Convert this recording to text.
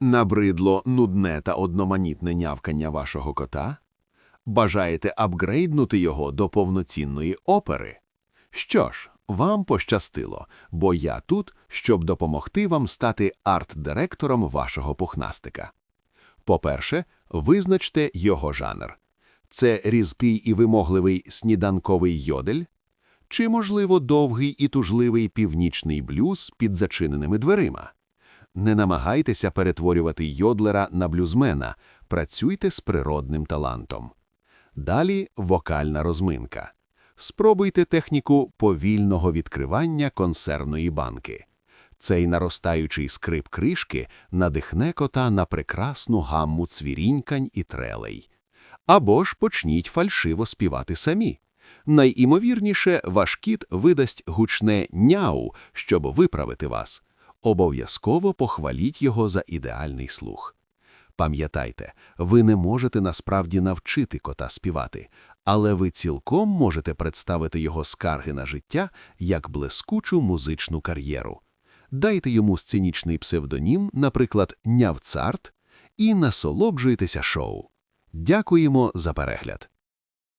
Набридло нудне та одноманітне нявкання вашого кота? Бажаєте апгрейднути його до повноцінної опери? Що ж, вам пощастило, бо я тут, щоб допомогти вам стати арт-директором вашого пухнастика. По-перше, визначте його жанр. Це різкий і вимогливий сніданковий йодель? Чи, можливо, довгий і тужливий північний блюз під зачиненими дверима? Не намагайтеся перетворювати йодлера на блюзмена, працюйте з природним талантом. Далі вокальна розминка. Спробуйте техніку повільного відкривання консервної банки. Цей наростаючий скрип кришки надихне кота на прекрасну гамму цвірінькань і трелей. Або ж почніть фальшиво співати самі. Найімовірніше, ваш кіт видасть гучне няу, щоб виправити вас. Обов'язково похваліть його за ідеальний слух. Пам'ятайте, ви не можете насправді навчити кота співати, але ви цілком можете представити його скарги на життя як блискучу музичну кар'єру. Дайте йому сценічний псевдонім, наприклад, Нявцарт, і насолоджуйтеся шоу. Дякуємо за перегляд!